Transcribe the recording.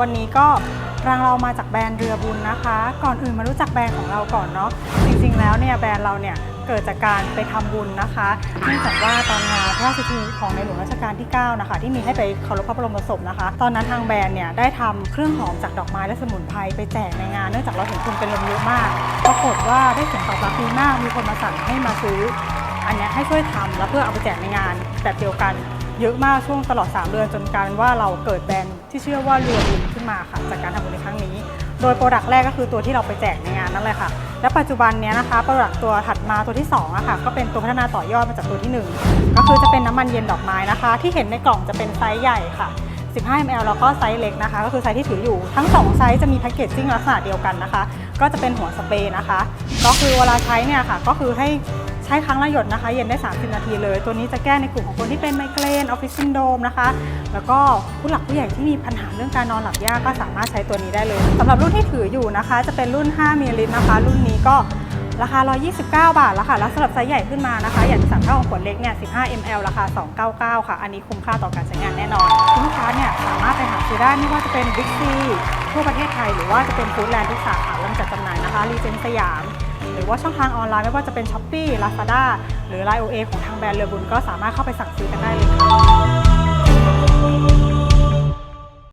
วันนี้ก็รังเรามาจากแบรนด์เรือบุญนะคะ ก่อนอื่นมารู้จักแบรนด์ของเราก่อนเนาะจริงๆแล้วเนี่ยแบรนด์เราเนี่ยเกิดจากการไปทำบุญนะคะเนื่องจากว่าตอนงานพระราชพิธีของในหลวงรัชกาลที่ 9 นะคะ ที่มีให้ไปเคารพพระบรมศพนะคะ ตอนนั้นทางแบรนด์เนี่ยได้ทำเครื่องหอมจากดอกไม้และสมุนไพรไปแจกในงาน เนื่องจากเราเห็นคนเป็นลมเยอะมากปรากฏว่าได้เสียงตอบรับดีมากมีคนมาสั่งให้มาซื้อ อันเนี้ยให้ช่วยทำแล้วเพื่อเอาไปแจกในงานแบบเดียวกัน เยอะมากช่วงตลอด 3 เดือนจนกลายเป็นว่าเราเกิดแบรนด์ที่เชื่อว่าเรือบุญขึ้นมาค่ะจากการทำบุญในครั้งนี้ โดยโปรดักต์แรกก็คือตัวที่เราไปแจกในงานนั่นแหละค่ะ และปัจจุบันนี้นะคะโปรดักต์ตัวถัดมาตัวที่2อะค่ะก็เป็นตัวพัฒนาต่อยอดมาจากตัวที่ 1 ก็คือจะเป็นน้ำมันเย็นดอกไม้นะคะ ที่เห็นในกล่องจะเป็นไซส์ใหญ่ค่ะ 15 ml แล้วก็ไซส์เล็กนะคะ ก็คือไซส์ที่ถืออยู่ทั้ง 2 ไซส์จะมีแพคเกจจิ้งลักษณะเดียวกันนะคะ ก็จะเป็นหัวสเปรย์นะคะ ก็คือเวลาใช้เนี่ยค่ะ ก็คือให้ ช้ครั้งละหยดนะคะ เย็นได้ 30 นาทีเลย ตัวนี้จะแก้ในกลุ่มของคนที่เป็นไมเกรนออฟฟิศซินโดมนะคะ แล้วก็ผู้หลักผู้ใหญ่ที่มีปัญหาเรื่องการนอนหลับยากก็สามารถใช้ตัวนี้ได้เลยสำหรับรุ่นที่ถืออยู่นะคะ จะเป็นรุ่น 5มิลลิลิตรนะคะ รุ่นนี้ก็ราคา 129 บาทแล้วค่ะ แล้วสำหรับไซส์ใหญ่ขึ้นมานะคะ อย่างสั่งเท่าของขวดเล็กเนี่ย 15 ml ราคา 299 ค่ะ อันนี้คุ้มค่าต่อการใช้งานแน่นอนคุณลูกค้าเนี่ยสามารถไปหาซื้อได้ไม่ว่าจะเป็น Big C ทั่วประเทศไทย หรือว่าจะเป็นฟู้ดแลนด์ทุกสาขาเริ่มจัดจำหน่ายนะคะ รีเจนสยาม หรือว่าช่องทางออนไลน์ไม่ว่าจะเป็น Shopee Lazada หรือ Line OA ของทางแบรนด์เรือบุญก็สามารถเข้าไปสั่งซื้อกันได้เลยค่ะ